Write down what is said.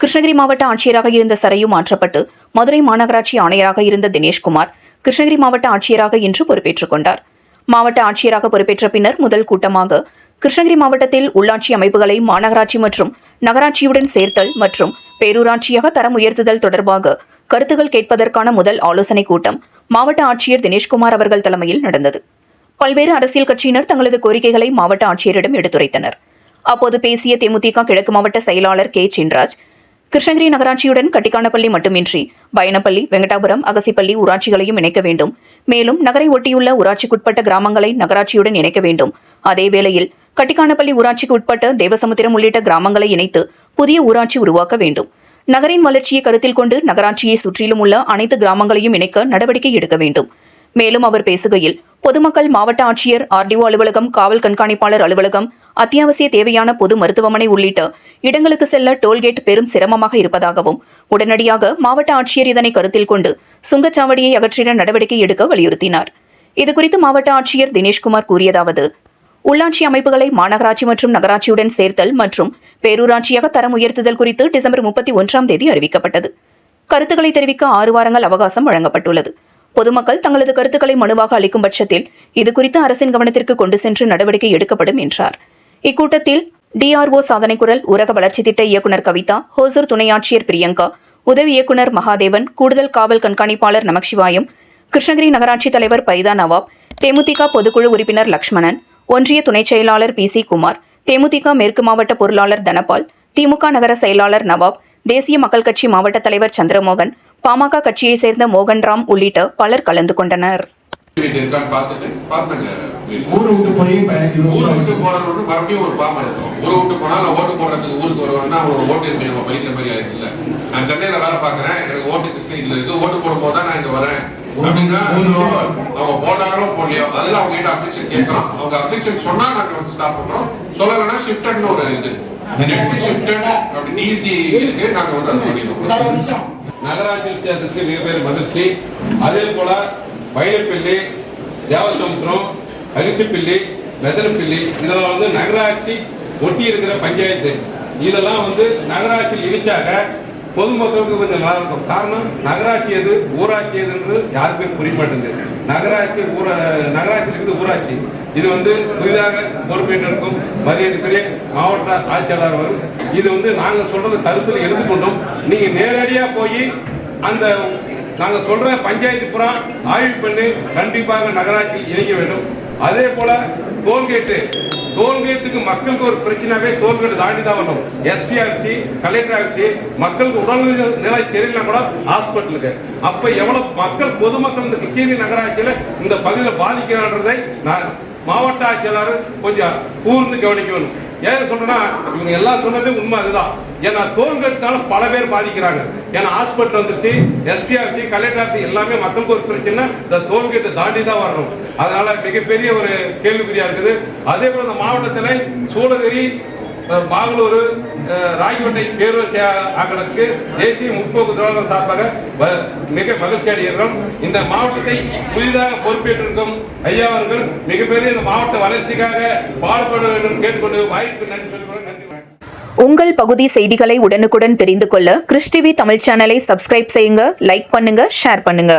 கிருஷ்ணகிரி மாவட்ட ஆட்சியராக இருந்த சரையு மாற்றப்பட்டு மதுரை மாநகராட்சி ஆணையராக இருந்த தினேஷ்குமார் கிருஷ்ணகிரி மாவட்ட ஆட்சியராக இன்று பொறுப்பேற்றுக் கொண்டார். மாவட்ட ஆட்சியராக பொறுப்பேற்ற பின்னர் முதல் கூட்டமாக கிருஷ்ணகிரி மாவட்டத்தில் உள்ளாட்சி அமைப்புகளை மாநகராட்சி மற்றும் நகராட்சியுடன் சேர்த்தல் மற்றும் பேரூராட்சியாக தரம் உயர்த்துதல் தொடர்பாக கருத்துகள் கேட்பதற்கான முதல் ஆலோசனைக் கூட்டம் மாவட்ட ஆட்சியர் தினேஷ்குமார் அவர்கள் தலைமையில் நடந்தது. பல்வேறு அரசியல் கட்சியினர் தங்களது கோரிக்கைகளை மாவட்ட ஆட்சியரிடம் எடுத்துரைத்தனர். அப்போது பேசிய தேமுதிக கிழக்கு மாவட்ட செயலாளர் கே. சின்ராஜ் கிருஷ்ணகிரி நகராட்சியுடன் கட்டிக்கானப்பள்ளி மட்டுமின்றி பயணப்பள்ளி வெங்கடாபுரம் அகசிப்பள்ளி ஊராட்சிகளையும் இணைக்க வேண்டும். மேலும் நகரை ஒட்டியுள்ள ஊராட்சிக்குட்பட்ட கிராமங்களை நகராட்சியுடன் இணைக்க வேண்டும். அதே வேளையில் கட்டிக்கானப்பள்ளி ஊராட்சிக்கு உட்பட்ட தேவசமுத்திரம் உள்ளிட்ட கிராமங்களை இணைத்து புதிய ஊராட்சி உருவாக்க வேண்டும். நகரின் வளர்ச்சியை கருத்தில் கொண்டு நகராட்சியை சுற்றிலும் உள்ள அனைத்து கிராமங்களையும் இணைக்க நடவடிக்கை எடுக்க வேண்டும். மேலும் அவர் பேசுகையில் பொதுமக்கள் மாவட்ட ஆட்சியர் ஆர்டிஓ அலுவலகம் காவல் கண்காணிப்பாளர் அலுவலகம் அத்தியாவசிய தேவையான பொது மருத்துவமனை உள்ளிட்ட இடங்களுக்கு செல்ல டோல்கேட் பெரும் சிரமமாக இருப்பதாகவும் உடனடியாக மாவட்ட ஆட்சியர் இதனை கருத்தில் கொண்டு சுங்கச்சாவடியை அகற்றிட நடவடிக்கை எடுக்க வலியுறுத்தினார். இதுகுறித்து மாவட்ட ஆட்சியர் தினேஷ்குமார் கூறியதாவது உள்ளாட்சி அமைப்புகளை மாநகராட்சி மற்றும் நகராட்சியுடன் சேர்த்தல் மற்றும் பேரூராட்சியாக தரம் உயர்த்துதல் குறித்து டிசம்பர் முப்பத்தி ஒன்றாம் தேதி அறிவிக்கப்பட்டது. கருத்துக்களை தெரிவிக்க ஆறு வாரங்கள் அவகாசம் வழங்கப்பட்டுள்ளது. பொதுமக்கள் தங்களது கருத்துக்களை மனுவாக அளிக்கும் பட்சத்தில் இதுகுறித்து அரசின் கவனத்திற்கு கொண்டு சென்று நடவடிக்கை எடுக்கப்படும் என்றார். இக்கூட்டத்தில் டிஆர்ஓ சாதனைக்குரல் ஊரக வளர்ச்சி திட்ட இயக்குநர் கவிதா ஹோசூர் துணை ஆட்சியர் பிரியங்கா உதவி இயக்குநர் மகாதேவன் கூடுதல் காவல் கண்காணிப்பாளர் நமச்சிவாயம் கிருஷ்ணகிரி நகராட்சி தலைவர் பரிதா நவாப் தேமுதிக பொதுக்குழு உறுப்பினர் லக்ஷ்மணன் ஒன்றிய துணைச் செயலாளர் பி சி குமார் தேமுதிக மேற்கு மாவட்ட பொருளாளர் தனபால் திமுக நகர செயலாளர் நவாப் தேசிய மக்கள் கட்சி மாவட்ட தலைவர் சந்திரமோகன் பாமக கட்சியை சேர்ந்த மோகன்ராம் உள்ளிட்ட பலர் கலந்து கொண்டனர். விட்டு போய் ஊரை விட்டு மறுபடியும் ஒரு ஃபார்ம் இருக்கும் ஊரை விட்டு நான் ஓட்டு போடுறதுக்கு ஊருக்கு வருவேன்னா அவரோட ஓட்டு இருக்கு நம்ம படிக்கிற மாதிரி நான் சென்னையில வேலை எனக்கு ஓட்டு இருக்கு ஓட்டு தான் நான் வரேன் அப்படின்னா அவங்க போட்டாங்களோ போடலையோ அதில் அவங்க கிட்ட அப்ஜெக்ஷன் கேட்கறோம் அவங்க அப்ஜெக்ஷன் சொன்னா நாங்க வந்து ஸ்டாப் பண்றோம் சொல்லலைன்னா ஷிஃப்டட்னு ஒரு இது ஷிஃப்டட் இருக்கு நாங்க வந்து அது பண்ணிடுவோம் நகராட்சி வித்தியாசத்துக்கு மிகப்பெரிய மகிழ்ச்சி. அதே போல வயலப்பிள்ளி தேவசமுத்திரம் அரிசிப்பிள்ளி வெதனப்பிள்ளி இதெல்லாம் வந்து நகராட்சி ஒட்டி இருக்கிற பஞ்சாயத்து. இதெல்லாம் வந்து நகராட்சியில் இடிச்சாக பொதுமக்களுக்கு கொஞ்சம் நல்லா இருக்கும். காரணம் நகராட்சி எது ஊராட்சி எதுன்றது யாருக்குமே புரிய மாட்டேங்குது நகராட்சி ஊரா நகராட்சி இருக்குது ஊராட்சி. இது வந்து புதிதாக பொறுப்பேற்றிருக்கும் மரியாதைக்குரிய மாவட்ட ஆட்சியாளர் அவர்கள் இது வந்து நாங்கள் சொல்றது கருத்தில் எடுத்துக்கொண்டோம். நீங்க நேரடியாக போய் அந்த நாங்கள் சொல்ற பஞ்சாயத்து புறா ஆய்வு பண்ணி கண்டிப்பாக நகராட்சி இணைக்க வேண்டும். அதே போல டோல்கேட்டு டோல்கேட்டுக்கு மக்களுக்கு ஒரு பிரச்சனையாவே டோல்கேட் தாண்டி தான் வரணும் எஸ்பி ஆஃபீஸ் கலெக்டர் ஆஃபீஸ் மக்களுக்கு உடல்நிலை நிலை சரியில்லை கூட ஹாஸ்பிட்டலுக்கு. அப்ப எவ்வளவு மக்கள் பொதுமக்கள் இந்த கிருஷ்ணகிரி நகராட்சியில இந்த பகுதியில் பாதிக்கிறான்றதை நான் மாவட்ட ஆட்சியாளர் கொஞ்சம் கூர்ந்து கவனிக்கணும். ஏன் சொல்றேன்னா இவங்க எல்லாம் சொன்னதே உண்மை அதுதான். ஏன்னா டோல்கேட்னால பல பேர் பாதிக்கிறாங்க. ஏன்னா ஹாஸ்பிட்டல் வந்துருச்சு எஸ்பி ஆஃபீஸ் கலெக்டர் ஆஃபீஸ் எல்லாமே மக்களுக்கு ஒரு பிரச்சனை. இந்த டோல்கேட்டை தாண்டி தான் வரணும். அதனால மிகப்பெரிய ஒரு கேள்விக்குறியா இருக்குது. அதே போல இந்த மாவட்டத்தில் சூளகிரி மாங்களூர் பாகலூர் அஹ், ஆக்களுக்கு தேசிய முற்போக்கு திராவிடம் சார்பாக மிக மகிழ்ச்சி அடைகிறோம். இந்த மாவட்டத்தை புதிதாக பொறுப்பேற்றிருக்கும் ஐயா அவர்கள் மிகப்பெரிய இந்த மாவட்ட வளர்ச்சிக்காக பாடுபட வேண்டும் கேட்டுக்கொண்டு வாய்ப்பு நன்றி உங்கள் பகுதி செய்திகளை உடனுக்குடன் தெரிந்து கொள்ள கிறிஸ்டிவி தமிழ் சேனலை சப்ஸ்கிரைப் செய்யுங்க லைக் பண்ணுங்க ஷேர் பண்ணுங்க.